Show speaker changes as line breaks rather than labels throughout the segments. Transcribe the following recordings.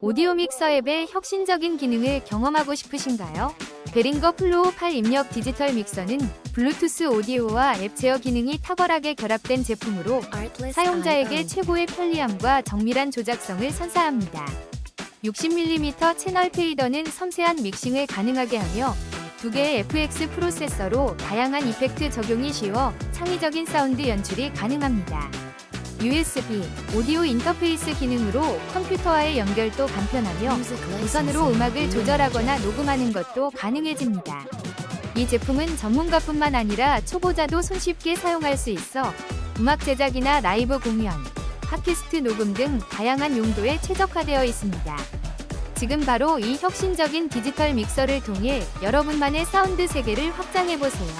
오디오 믹서 앱의 혁신적인 기능을 경험하고 싶으신가요? 베링거 플로우 8 입력 디지털 믹서는 블루투스 오디오와 앱 제어 기능이 탁월하게 결합된 제품으로 사용자에게 최고의 편리함과 정밀한 조작성을 선사합니다. 60mm 채널 페이더는 섬세한 믹싱을 가능하게 하며 두 개의 FX 프로세서로 다양한 이펙트 적용이 쉬워 창의적인 사운드 연출이 가능합니다. USB, 오디오 인터페이스 기능으로 컴퓨터와의 연결도 간편하며 무선으로 음악을 조절하거나 녹음하는 것도 가능해집니다. 이 제품은 전문가뿐만 아니라 초보자도 손쉽게 사용할 수 있어 음악 제작이나 라이브 공연, 팟캐스트 녹음 등 다양한 용도에 최적화되어 있습니다. 지금 바로 이 혁신적인 디지털 믹서를 통해 여러분만의 사운드 세계를 확장해보세요.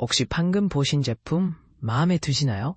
혹시 방금 보신 제품 마음에 드시나요?